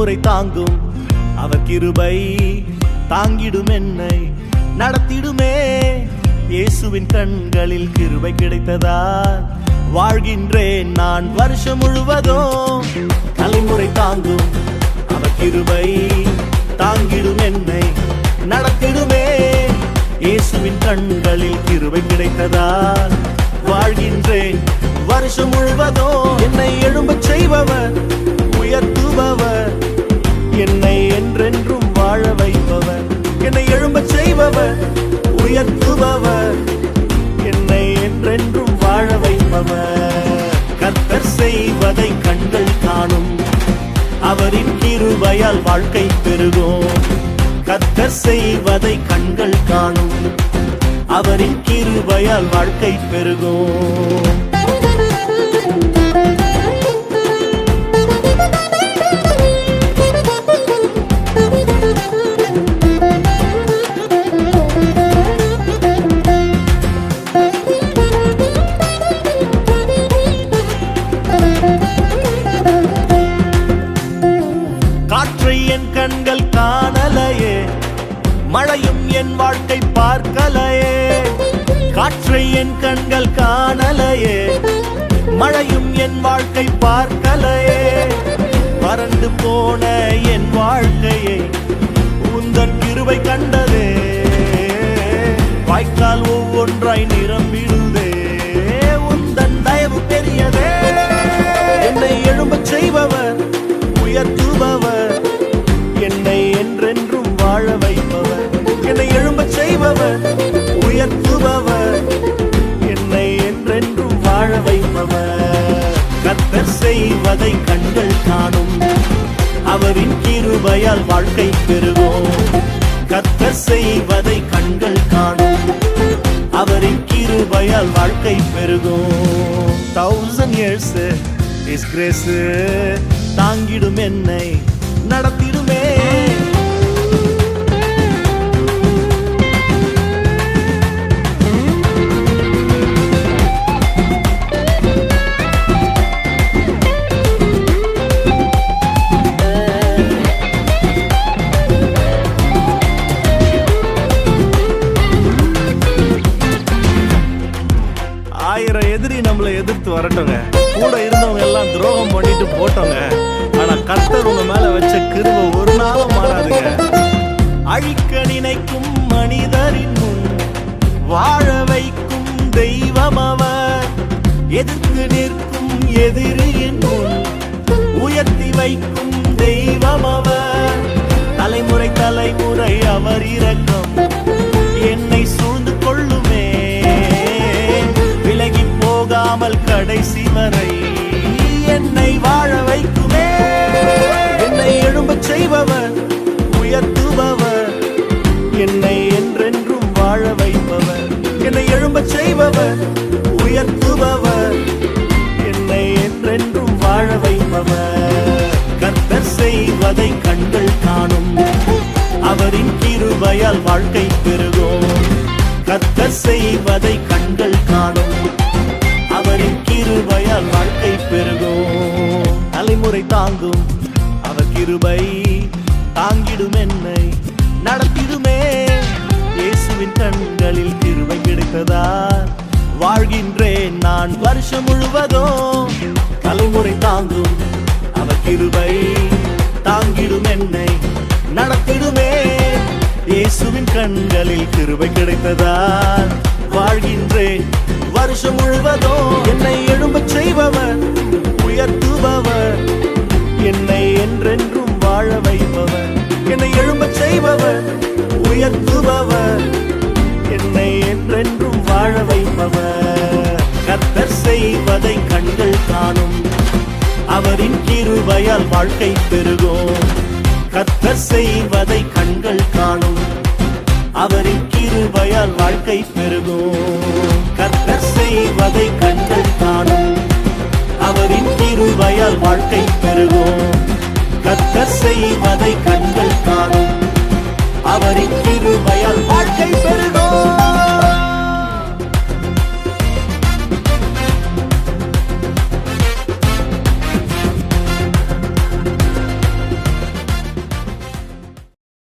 தலைமுறை தாங்கும். அவர் கிருபை தாங்கிடும் என்னை நடத்திடுமே. இயேசுவின் கண்களில் கிருபை கிடைத்ததால் வாழ்கின்றேன் நான் வருஷம் முழுவதும். தலைமுறை தாங்கும். அவர் கிருபை தாங்கிடும் என்னை நடத்திடுமே. இயேசுவின் கண்களில் கிருபை கிடைத்ததால் வாழ்கின்றேன் வருஷம் முழுவதும். என்னை எழும்பச் செய்பவர் உயர்த்துபவர். செய்வதை கண்கள் காணும். அவரின் கிருபையால் வாழ்க்கை பெருகும். கத்தர் செய்வதை கண்கள் காணும். அவரின் கிருபையால் வாழ்க்கை பெருகும். மழையும் என் வாழ்க்கை பார்க்கலையே. காற்றை என் கண்கள் காணலையே. மழையும் என் வாழ்க்கை பார்க்கலையே. பறந்து போன என் வாழ்க்கை செய்வதை கண்கள் காணும். அவரின் கிருபையால் வாழ்க்கை பெறுவோம். கத்த செய்வதை கண்கள் காணும். அவரின் கிருபையால் வாழ்க்கை பெருகும் தௌசண்ட் இயர்ஸ் இஸ் கிரேஸ் தாங்கிடும் என்னை நடத்திடுமே நம்மளை வரட்டுங்க. கூட இருந்தவங்க எல்லாம் துரோகம் பண்ணிட்டு போட்டோங்க. ஆனா கர்த்தர் உங்க மேல வச்ச கிருபை ஒரு நாளும் மாறாதுங்க. அழிக்க நினைக்கும் மனிதரின் முன் வாழ வைக்கும் தெய்வம் அவர். எதிர்த்து நிற்கும் எதிரியின் முன் உயர்த்தி வைக்கும் தெய்வம் அவர். தலைமுறை தலைமுறை அவர் இரக்கம் கிருபையால் வாழ்க்கை பெறுவோம். கத்த செய்வதை கண்கள் காணும். அவரின் கிருபையால் வாழ்க்கை பெறுவோம். தலைமுறை தாங்கும். அவர் கிருபை தாங்கிடும் என்னை. நடத்திடுமே. இயேசுவின் கண்களில் கிருபை கிடைத்ததா வாழ்கின்றேன் நான். வருஷம் முழுவதும் தலைமுறை தாங்கும். அவர் கிருபை தாங்கிடும் என்னை. நடத்தி இயேசுவின் கண்களில் கிருபை கிடைத்ததால் வாழ்கின்றேன் வருஷம் முழுவதும் என்னை எழும்பச் செய்பவர் உயர்த்துபவர். என்னை என்றென்றும் வாழ வைப்பவர். என்னை எழும்பச் செய்பவர் உயர்த்துபவர். என்னை என்றென்றும் வாழ வைப்பவர். கத்தர் செய்வதை கண்கள் காணும். அவரின் கிருபையால் வாழ்க்கை பெருகும். கத்தர் செய்வதை கண்கள் காணும் அவரின் கிருபையால் வாழ்க்கை பெருகும். கத்தர் செய்வதை கண்கள் காணும். அவரின் கிருபையால் வாழ்க்கை பெருகும். கத்தர் செய்வதை கண்கள் காணும். அவரின் கிருபையால் வாழ்க்கை பெருகும்.